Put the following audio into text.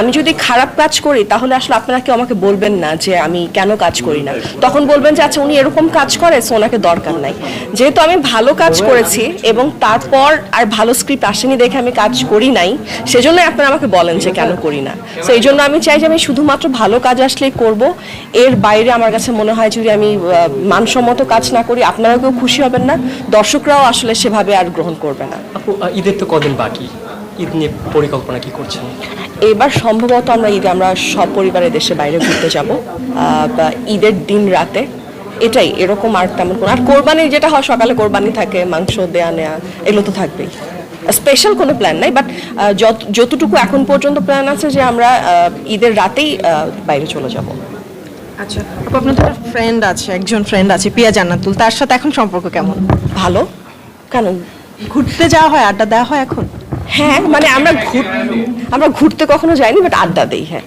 আমি যদি খারাপ কাজ করি, তাহলে আসলে আপনারা কেউ আমাকে বলবেন না যে আমি কেন কাজ করি না। তখন বলবেন যে আচ্ছা উনি এরকম কাজ করে, সো ওনাকে দরকার নাই। যেহেতু আমি ভালো কাজ করেছি এবং তারপর আর ভালো স্ক্রিপ্ট আসেনি দেখে আমি কাজ করি নাই সেজন্য আপনারা আমাকে বলেন যে, কেন করি না? তো এই জন্য আমি চাই যে, আমি শুধুমাত্র ভালো কাজ আসলেই করব। এর বাইরে আমার কাছে মনে হয় যদি আমি মানসম্মত কাজ না করি, আপনারাও কেউ খুশি হবেন না। দর্শকরাও আসলে সেভাবে আর গ্রহণ করবে না। ঈদের তো কদিন বাকি? ঈদ নিয়ে পরিকল্পনা কি করছেন? এবার সম্ভবত আমরা ঈদে আমরা সব পরিবারের দেশে বাইরে ঘুরতে যাব। বা ঈদের দিন রাতে। এটাই এরকম আর তেমন কোনো আর কোরবানির যেটা হয় সকালে কোরবানি থাকে মাংস দেয়া নেয়া এগুলো তো থাকবেই। স্পেশাল কোনো প্ল্যান নাই বাট যতটুকু এখন পর্যন্ত প্ল্যান আছে যে আমরা ঈদের রাতেই বাইরে চলে যাব। আচ্ছা আপু আপনার তো ফ্রেন্ড আছে একজন ফ্রেন্ড আছে পিয়া জান্নাতুল। তার সাথে এখন সম্পর্ক কেমন? ভালো। কেন? ঘুরতে যাওয়া হয় আড্ডা দেওয়া হয় এখন? হ্যাঁ মানে আমরা আমরা ঘুরতে কখনো যাইনি বাট আড্ডা দেই হ্যাঁ।